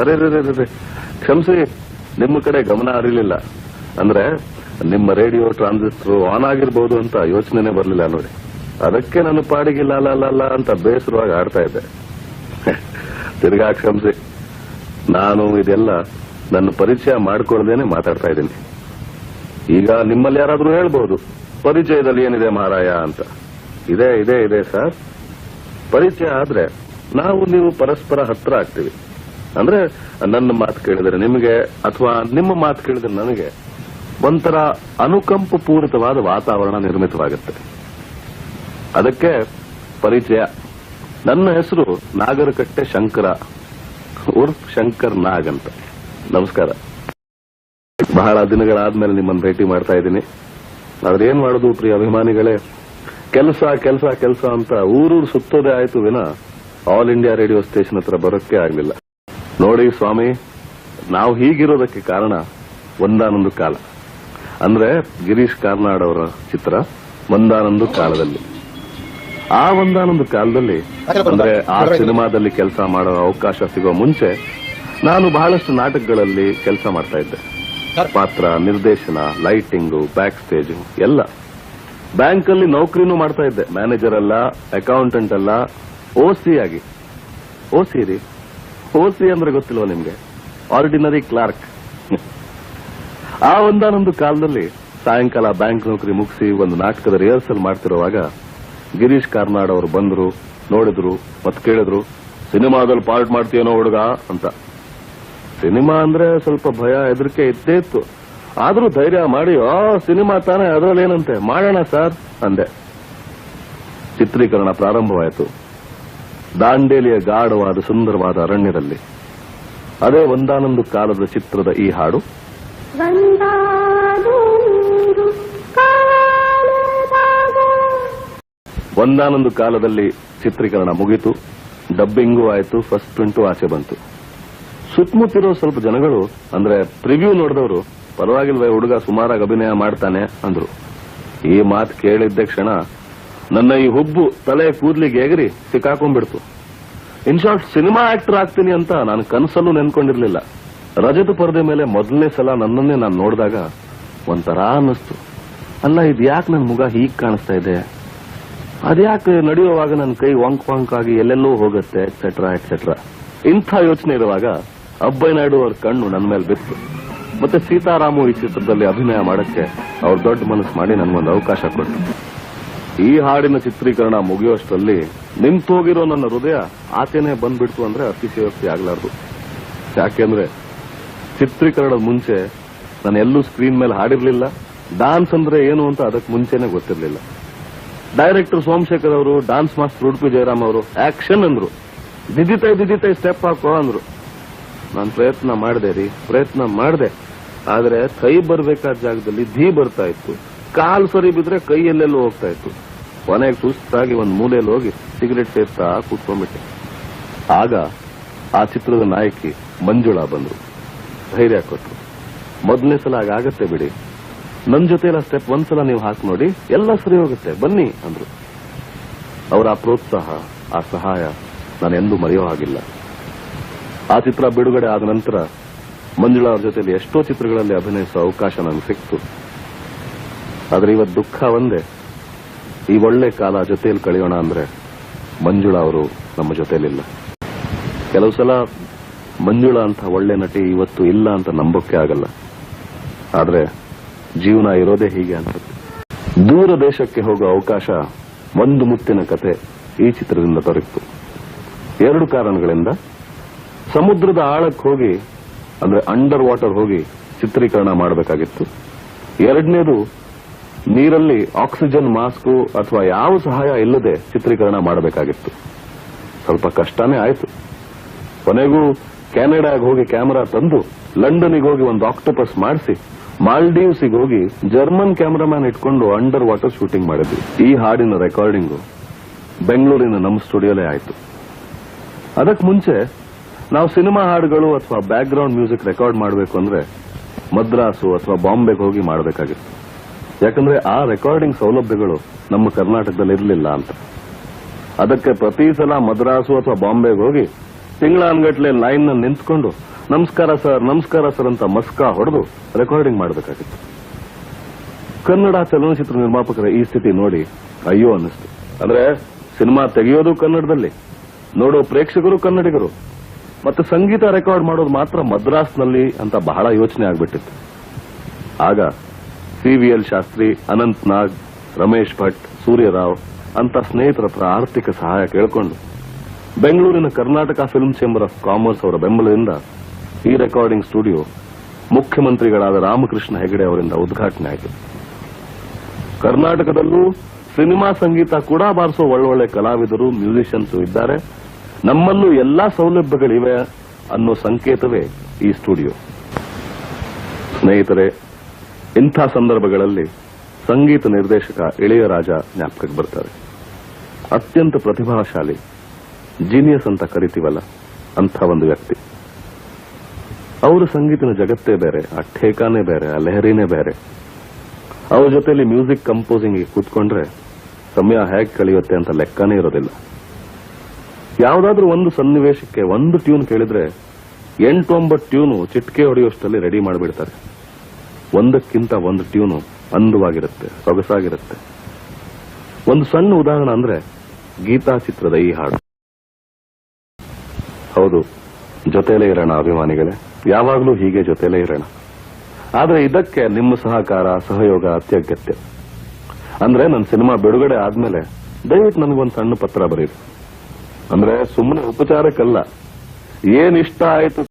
ಅರೆ ರೇ. ಕ್ಷಮಿಸಿ, ನಿಮ್ಮ ಕಡೆ ಗಮನ ಹರಿಲಿಲ್ಲ. ಅಂದ್ರೆ ನಿಮ್ಮ ರೇಡಿಯೋ ಟ್ರಾನ್ಸಿಸ್ಟರ್ ಆನ್ ಆಗಿರ್ಬೋದು ಅಂತ ಯೋಚನೆನೇ ಬರಲಿಲ್ಲ ನೋಡಿ. ಅದಕ್ಕೆ ನನ್ನ ಪಾಡಿಗೆ ಅಲ್ಲ ಲಾಲ ಅಂತ ಬೇಸರವಾಗಿ ಆಡ್ತಾ ಇದ್ದೆ. ತಿರ್ಗಾ ಕ್ಷಮಿಸಿ, ನಾನು ಇದೆಲ್ಲ ನನ್ನ ಪರಿಚಯ ಮಾಡ್ಕೊಳ್ದೇನೆ ಮಾತಾಡ್ತಾ ಇದ್ದೀನಿ. ಈಗ ನಿಮ್ಮಲ್ಲಿ ಯಾರಾದರೂ ಹೇಳ್ಬೋದು, ಪರಿಚಯದಲ್ಲಿ ಏನಿದೆ ಮಹಾರಾಯ ಅಂತ. ಇದೆ ಇದೆ ಇದೆ, ಸರ್. ಪರಿಚಯ ಆದ್ರೆ ನಾವು ನೀವು ಪರಸ್ಪರ ಹತ್ರ ಆಗ್ತೀವಿ. ಅಂದ್ರೆ ನನ್ನ ಮಾತು ಕೇಳಿದ್ರೆ ನಿಮಗೆ ಅಥವಾ ನಿಮ್ಮ ಮಾತು ಕೇಳಿದ್ರೆ ನನಗೆ ಒಂಥರ ಅನುಕಂಪ ಪೂರಿತವಾದ ವಾತಾವರಣ ನಿರ್ಮಿತವಾಗುತ್ತೆ. ಅದಕ್ಕೆ ಪರಿಚಯ. ನನ್ನ ಹೆಸರು ನಾಗರಕಟ್ಟೆ ಶಂಕರ ಉರ್ಫ್ ಶಂಕರ್ ನಾಗ್ ಅಂತ. ನಮಸ್ಕಾರ. ಬಹಳ ದಿನಗಳಾದ್ಮೇಲೆ ನಿಮ್ಮನ್ನು ಭೇಟಿ ಮಾಡ್ತಾ ಇದ್ದೀನಿ. ಏನ್ ಮಾಡೋದು ಪ್ರಿಯ ಅಭಿಮಾನಿಗಳೇ? ಕೆಲಸ ಕೆಲಸ ಕೆಲಸ ಅಂತ ಊರೂರು ಸುತ್ತೋದೇ ಆಯ್ತು ವಿನ ಆಲ್ ಇಂಡಿಯಾ ರೇಡಿಯೋ ಸ್ಟೇಷನ್ ಹತ್ರ ಬರೋಕ್ಕೆ ಆಗ್ಲಿಲ್ಲ. ನೋಡಿ ಸ್ವಾಮಿ ನಾವು ಹೀಗಿರೋದಕ್ಕೆ ಕಾರಣ ಒಂದಾನೊಂದು ಕಾಲ. ಅಂದ್ರೆ ಗಿರೀಶ್ ಕಾರ್ನಾಡ್ ಅವರ ಚಿತ್ರ ಒಂದಾನೊಂದು ಕಾಲದಲ್ಲಿ. ಆ ಒಂದಾನೊಂದು ಕಾಲದಲ್ಲಿ ಅಂದ್ರೆ ಆ ಸಿನಿಮಾದಲ್ಲಿ ಕೆಲಸ ಮಾಡೋ ಅವಕಾಶ ಸಿಗೋ ಮುಂಚೆ ನಾನು ಬಹಳಷ್ಟು ನಾಟಕಗಳಲ್ಲಿ ಕೆಲಸ ಮಾಡ್ತಾ ಇದ್ದೆ. ಪಾತ್ರ ನಿರ್ದೇಶನ ಲೈಟಿಂಗು ಬ್ಯಾಕ್ ಸ್ಟೇಜ್ ಎಲ್ಲ. ಬ್ಯಾಂಕ್ ಅಲ್ಲಿ ನೌಕರಿನೂ ಮಾಡ್ತಾ ಇದ್ದೆ. ಮ್ಯಾನೇಜರ್ ಅಲ್ಲ ಅಕೌಂಟೆಂಟ್ ಅಲ್ಲ ಓಸಿ ಆಗಿ. ಓಸಿ ರೀ? ಓಸಿ ಅಂದ್ರೆ ಗೊತ್ತಿಲ್ವ ನಿಮ್ಗೆ? ಆರ್ಡಿನರಿ ಕ್ಲಾರ್ಕ್ ಆ ಒಂದಾನೊಂದು ಕಾಲದಲ್ಲಿ ಸಾಯಂಕಾಲ ಬ್ಯಾಂಕ್ ನೌಕರಿ ಮುಗಿಸಿ ಒಂದು ನಾಟಕದ ರಿಹರ್ಸಲ್ ಮಾಡ್ತಿರುವಾಗ ಗಿರೀಶ್ ಕಾರ್ನಾಡ್ ಅವರು ಬಂದರು, ನೋಡಿದ್ರು ಮತ್ತೆ ಕೇಳಿದ್ರು, ಸಿನಿಮಾದಲ್ಲಿ ಪಾರ್ಟ್ ಮಾಡ್ತೀಯನೋ ಹುಡುಗ? ಅಂತ. ಸಿನಿಮಾ ಅಂದ್ರೆ ಸ್ವಲ್ಪ ಭಯ, ಹೆದರಿಕೆ ಇದ್ದೇ ಇತ್ತು. ಆದ್ರೂ ಧೈರ್ಯ ಮಾಡಿ ಆ ಸಿನಿಮಾ ತಾನೇ ಅದರಲ್ಲಿ ಏನಂತೆ? ಮಾಡೋಣ ಸರ್ ಅಂದೆ. ಚಿತ್ರೀಕರಣ ಪ್ರಾರಂಭವಾಯಿತು. ದಾಂಡೇಲಿಯ ಗಾಢವಾದ ಸುಂದರವಾದ ಅರಣ್ಯದಲ್ಲಿ. ಅದೇ ಒಂದಾನೊಂದು ಕಾಲದ ಚಿತ್ರದ ಈ ಹಾಡು. ಒಂದಾನೊಂದು ಕಾಲದಲ್ಲಿ ಚಿತ್ರೀಕರಣ ಮುಗಿತು. ಡಬ್ಬಿಂಗು ಆಯಿತು ಫಸ್ಟ್ ಪ್ರಿಂಟು ಆಚೆ ಬಂತು. ಸುತ್ತಮುತ್ತಿರೋ ಸ್ವಲ್ಪ ಜನಗಳು ಅಂದ್ರೆ ಪ್ರಿವ್ಯೂ ನೋಡಿದವರು ಪರವಾಗಿಲ್ವೇ ಹುಡುಗ ಸುಮಾರಾಗಿ ಅಭಿನಯ ಮಾಡ್ತಾನೆ ಅಂದ್ರು. ಈ ಮಾತು ಕೇಳಿದ್ದ ಕ್ಷಣ ನನ್ನ ಈ ಹುಬ್ಬು ತಲೆ ಕೂದ್ಲಿಗೆ ಎಗರಿ ಸಿಕ್ಕಾಕೊಂಡ್ಬಿಡ್ತು. ಇನ್ ಶಾರ್ಟ್ ಸಿನಿಮಾ ಆಕ್ಟರ್ ಆಗ್ತೀನಿ ಅಂತ ನಾನು ಕನಸಲ್ಲೂ ನೆನ್ಕೊಂಡಿರ್ಲಿಲ್ಲ. ರಜತ ಪರದೆ ಮೇಲೆ ಮೊದಲನೇ ಸಲ ನನ್ನನ್ನೇ ನಾನು ನೋಡಿದಾಗ ಒಂಥರ ಅನ್ನಿಸ್ತು. ಅಲ್ಲ ಇದು ಯಾಕೆ ನನ್ನ ಮುಗ ಹೀಗೆ ಕಾಣಿಸ್ತಾ ಇದೆ? ಅದ್ಯಾಕೆ ನಡೆಯುವಾಗ ನನ್ನ ಕೈ ವಾಂಕ್ ವಾಂಕ್ ಆಗಿ ಎಲ್ಲೆಲ್ಲೋ ಹೋಗುತ್ತೆ ಎಕ್ಸೆಟ್ರಾ ಎಕ್ಸೆಟ್ರಾ ಇಂಥ ಯೋಚನೆ ಇರುವಾಗ ಅಬ್ಬಯ್ಯ ನಾಯ್ಡು ಅವ್ರ ಕಣ್ಣು ನನ್ನ ಮೇಲೆ ಬಿತ್ತು. ಮತ್ತೆ ಸೀತಾರಾಮು ಈ ಚಿತ್ರದಲ್ಲಿ ಅಭಿನಯ ಮಾಡಕ್ಕೆ ಅವ್ರು ದೊಡ್ಡ ಮನಸ್ಸು ಮಾಡಿ ನನ್ಗೊಂದು ಅವಕಾಶ ಕೊಟ್ಟರು ಈ ಹಾಡಿನ ಚಿತ್ರೀಕರಣ ಮುಗಿಯುವಷ್ಟರಲ್ಲಿ ನಿಂತೋಗಿರೋ ನನ್ನ ಹೃದಯ ಆಚೆನೆ ಬಂದ್ಬಿಡ್ತು ಅಂದ್ರೆ ಅತಿಶಯೋಕ್ತಿ ಆಗ್ಲಾರ್ದು. ಯಾಕೆಂದ್ರೆ ಚಿತ್ರೀಕರಣದ ಮುಂಚೆ ನಾನು ಎಲ್ಲೂ ಸ್ಕ್ರೀನ್ ಮೇಲೆ ಹಾಡಿರ್ಲಿಲ್ಲ. ಡಾನ್ಸ್ ಅಂದ್ರೆ ಏನು ಅಂತ ಅದಕ್ಕೆ ಮುಂಚೆನೆ ಗೊತ್ತಿರಲಿಲ್ಲ. ಡೈರೆಕ್ಟರ್ ಸೋಮಶೇಖರ್ ಅವರು, ಡಾನ್ಸ್ ಮಾಸ್ಟರ್ ಉಡುಪಿ ಜಯರಾಮ್ ಅವರು, ಆಕ್ಷನ್ ಅಂದ್ರು. ದಿದಿತೈ ದಿದಿತೈ ಸ್ಟೆಪ್ ಹಾಕೋ ಅಂದ್ರು. ನಾನು ಪ್ರಯತ್ನ ಮಾಡಿದೆ ರೀ, ಪ್ರಯತ್ನ ಮಾಡಿದೆ. ಆದ್ರೆ ಕೈ ಬರ್ಬೇಕಾದ ಜಾಗದಲ್ಲಿ ಧೀ ಬರ್ತಾ ಇತ್ತು. ಕಾಲ್ ಸರಿ ಬಿದ್ರೆ ಕೈ ಎಲ್ಲೆಲ್ಲೋ ಹೋಗ್ತಾ ಇತ್ತು. ಕೊನೆಗೆ ಸುಸ್ತಾಗಿ ಒಂದ್ ಮೂಲೆಯಲ್ಲಿ ಹೋಗಿ ಸಿಗರೆಟ್ ಸೇರ್ತಾ ಕೂತ್ಕೊಂಡ್ಬಿಟ್ಟೆ. ಆಗ ಆ ಚಿತ್ರದ ನಾಯಕಿ ಮಂಜುಳಾ ಬಂದ್ರು. ಧೈರ್ಯ ಕೊಟ್ರು. ಮೊದಲನೇ ಸಲ ಆಗಾಗತ್ತೆ ಬಿಡಿ. ನನ್ ಜೊತೆ ಸ್ಟೆಪ್ ಒಂದ್ಸಲ ನೀವು ಹಾಕಿ ನೋಡಿ, ಎಲ್ಲ ಸರಿ ಹೋಗುತ್ತೆ, ಬನ್ನಿ ಅಂದ್ರು. ಅವರ ಆ ಪ್ರೋತ್ಸಾಹ, ಆ ಸಹಾಯ ನಾನು ಎಂದೂ ಮರೆಯೋ ಹಾಗಿಲ್ಲ. ಆ ಚಿತ್ರ ಬಿಡುಗಡೆ ಆದ ನಂತರ ಮಂಜುಳಾ ಅವ್ರ ಜೊತೆಲಿ ಎಷ್ಟೋ ಚಿತ್ರಗಳಲ್ಲಿ ಅಭಿನಯಿಸುವ ಅವಕಾಶ ನನಗೆ ಸಿಕ್ತು. ಆದ್ರೆ ಇವತ್ತು ದುಃಖ ಒಂದೇ. ಈ ಒಳ್ಳೆ ಕಾಲ ಜೊತೆಯಲ್ಲಿ ಕಳೆಯೋಣ ಅಂದ್ರೆ ಮಂಜುಳಾ ಅವರು ನಮ್ಮ ಜೊತೆಲಿಲ್ಲ. ಕೆಲವು ಸಲ ಮಂಜುಳಾ ಅಂತ ಒಳ್ಳೆ ನಟಿ ಇವತ್ತು ಇಲ್ಲ ಅಂತ ನಂಬೋಕೆ ಆಗಲ್ಲ. ಆದ್ರೆ ಜೀವನ ಇರೋದೇ ಹೀಗೆ ಅನ್ಸುತ್ತೆ. ದೂರ ದೇಶಕ್ಕೆ ಹೋಗುವ ಅವಕಾಶ ಒಂದು ಮುತ್ತಿನ ಕತೆ ಈ ಚಿತ್ರದಿಂದ ದೊರಕಿತು. ಎರಡು ಕಾರಣಗಳಿಂದ ಸಮುದ್ರದ ಆಳಕ್ಕೆ ಹೋಗಿ ಅಂದ್ರೆ ಅಂಡರ್ ವಾಟರ್ ಹೋಗಿ ಚಿತ್ರೀಕರಣ ಮಾಡಬೇಕಾಗಿತ್ತು. ಎರಡನೇದು, ನೀರಲ್ಲಿ ಆಕ್ಸಿಜನ್ ಮಾಸ್ಕ್ ಅಥವಾ ಯಾವ ಸಹಾಯ ಇಲ್ಲದೆ ಚಿತ್ರೀಕರಣ ಮಾಡಬೇಕಾಗಿತ್ತು. ಸ್ವಲ್ಪ ಕಷ್ಟನೇ ಆಯಿತು. ಕೊನೆಗೂ ಕೆನಡಾಗೆ ಹೋಗಿ ಕ್ಯಾಮರಾ ತಂದು, ಲಂಡನ್ಗೆ ಹೋಗಿ ಒಂದು ಆಕ್ಟೋಪಸ್ ಮಾಡಿಸಿ, ಮಾಲ್ಡೀವ್ಸ್ಗೆ ಹೋಗಿ ಜರ್ಮನ್ ಕ್ಯಾಮರಾಮ್ಯಾನ್ ಇಟ್ಕೊಂಡು ಅಂಡರ್ ವಾಟರ್ ಶೂಟಿಂಗ್ ಮಾಡಿದ್ವಿ. ಈ ಹಾಡಿನ ರೆಕಾರ್ಡಿಂಗು ಬೆಂಗಳೂರಿನ ನಮ್ಮ ಸ್ಟುಡಿಯೋಲೇ ಆಯಿತು. ಅದಕ್ಕೆ ಮುಂಚೆ ನಾವು ಸಿನಿಮಾ ಹಾಡುಗಳು ಅಥವಾ ಬ್ಯಾಕ್ ಗ್ರೌಂಡ್ ಮ್ಯೂಸಿಕ್ ರೆಕಾರ್ಡ್ ಮಾಡಬೇಕು ಅಂದ್ರೆ ಮದ್ರಾಸು ಅಥವಾ ಬಾಂಬೆಗೆ ಹೋಗಿ ಮಾಡಬೇಕಾಗಿತ್ತು. ಯಾಕಂದ್ರೆ ಆ ರೆಕಾರ್ಡಿಂಗ್ ಸೌಲಭ್ಯಗಳು ನಮ್ಮ ಕರ್ನಾಟಕದಲ್ಲಿ ಇರಲಿಲ್ಲ ಅಂತ. ಅದಕ್ಕೆ ಪ್ರತಿ ಸಲ ಮದ್ರಾಸು ಅಥವಾ ಬಾಂಬೆಗೆ ಹೋಗಿ ತಿಂಗಳಾನ್ಗಟ್ಲೆ ಲೈನ್ನಲ್ಲಿ ನಿಂತ್ಕೊಂಡು, ನಮಸ್ಕಾರ ಸರ್ ನಮಸ್ಕಾರ ಸರ್ ಅಂತ ಮಸ್ಕಾ ಹೊಡೆದು ರೆಕಾರ್ಡಿಂಗ್ ಮಾಡಬೇಕಾಗಿತ್ತು. ಕನ್ನಡ ಚಲನಚಿತ್ರ ನಿರ್ಮಾಪಕರ ಈ ಸ್ಥಿತಿ ನೋಡಿ ಅಯ್ಯೋ ಅನ್ನಿಸ್ತು. ಅಂದ್ರೆ ಸಿನಿಮಾ ತೆಗೆಯೋದು ಕನ್ನಡದಲ್ಲಿ, ನೋಡೋ ಪ್ರೇಕ್ಷಕರು ಕನ್ನಡಿಗರು ಮತ್ತೆ ಸಂಗೀತ ರೆಕಾರ್ಡ್ ಮಾಡೋದು ಮಾತ್ರ ಮದ್ರಾಸ್ನಲ್ಲಿ ಅಂತ ಬಹಳ ಯೋಚನೆ ಆಗ್ಬಿಟ್ಟಿತ್ತು. ಆಗ C V L Shastri, Anant Nag, Ramesh Bhat, Suryarao ಅಂತ ಸ್ನೇಹಿತರ ಹತ್ರ ಆರ್ಥಿಕ ಸಹಾಯ ಕೇಳಿಕೊಂಡು ಬೆಂಗಳೂರಿನ Karnataka film chamber of commerce ಅವರ ಬೆಂಬಲದಿಂದ ಈ ರೆಕಾರ್ಡಿಂಗ್ ಸ್ಟುಡಿಯೋ ಮುಖ್ಯಮಂತ್ರಿಗಳಾದ ರಾಮಕೃಷ್ಣ ಹೆಗಡೆ ಅವರಿಂದ ಉದ್ಘಾಟನೆ ಆಯಿತು. ಕರ್ನಾಟಕದಲ್ಲೂ ಸಿನಿಮಾ ಸಂಗೀತ ಕೂಡ ಬಾರಿಸೋ ಒಳ್ಳೊಳ್ಳೆ ಕಲಾವಿದರು, ಮ್ಯೂಸಿಷಿಯನ್ಸ್ ಇದ್ದಾರೆ. ನಮ್ಮಲ್ಲೂ ಎಲ್ಲಾ ಸೌಲಭ್ಯಗಳಿವೆ ಅನ್ನೋ ಸಂಕೇತವೇ ಈ ಸ್ಟುಡಿಯೋ. ಸ್ನೇಹಿತರೆ, ಇಂಥ ಸಂದರ್ಭಗಳಲ್ಲಿ ಸಂಗೀತ ನಿರ್ದೇಶಕ ಇಳೆಯರಾಜ ಜ್ಞಾಪಕಕ್ಕೆ ಬರ್ತಾರೆ. ಅತ್ಯಂತ ಪ್ರತಿಭಾಶಾಲಿ, ಜೀನಿಯಸ್ ಅಂತ ಕರಿತೀವಲ್ಲ ಅಂಥ ಒಂದು ವ್ಯಕ್ತಿ. ಅವರ ಸಂಗೀತನ ಜಗತ್ತೇ ಬೇರೆ, ಆ ಠೇಕಾನೇ ಬೇರೆ, ಆ ಲಹರಿನೇ ಬೇರೆ. ಅವ್ರ ಜೊತೆಲಿ ಮ್ಯೂಸಿಕ್ ಕಂಪೋಸಿಂಗ್ ಕೂತ್ಕೊಂಡ್ರೆ ಸಮಯ ಹೇಗೆ ಕಳೆಯುತ್ತೆ ಅಂತ ಲೆಕ್ಕನೇ ಇರೋದಿಲ್ಲ. ಯಾವುದಾದ್ರೂ ಒಂದು ಸನ್ನಿವೇಶಕ್ಕೆ ಒಂದು ಟ್ಯೂನ್ ಕೇಳಿದ್ರೆ ಎಂಟು ಒಂಬತ್ತು ಟ್ಯೂನು ಚಿಟ್ಕೆ ಹೊಡೆಯುವಷ್ಟರಲ್ಲಿ ರೆಡಿ ಮಾಡಿಬಿಡ್ತಾರೆ. ಒಂದಕ್ಕಿಂತ ಒಂದು ಟ್ಯೂನು ಅಂದವಾಗಿರುತ್ತೆ, ಸೊಗಸಾಗಿರುತ್ತೆ. ಒಂದು ಸಣ್ಣ ಉದಾಹರಣೆ ಅಂದ್ರೆ ಗೀತಾ ಚಿತ್ರದ ಈ ಹಾಡು. ಹೌದು, ಜೊತೆಲೇ ಇರೋಣ ಅಭಿಮಾನಿಗಳೇ. ಯಾವಾಗಲೂ ಹೀಗೆ ಜೊತೆಲೇ ಇರೋಣ. ಆದರೆ ಇದಕ್ಕೆ ನಿಮ್ಮ ಸಹಕಾರ, ಸಹಯೋಗ ಅತ್ಯಗತ್ಯ. ಅಂದ್ರೆ ನನ್ನ ಸಿನಿಮಾ ಬಿಡುಗಡೆ ಆದ್ಮೇಲೆ ದಯವಿಟ್ಟು ನನಗೊಂದು ಸಣ್ಣ ಪತ್ರ ಬರೀರಿ. ಅಂದ್ರೆ ಸುಮ್ಮನೆ ಉಪಚಾರಕ್ಕಲ್ಲ. ಏನಿಷ್ಟ ಆಯ್ತು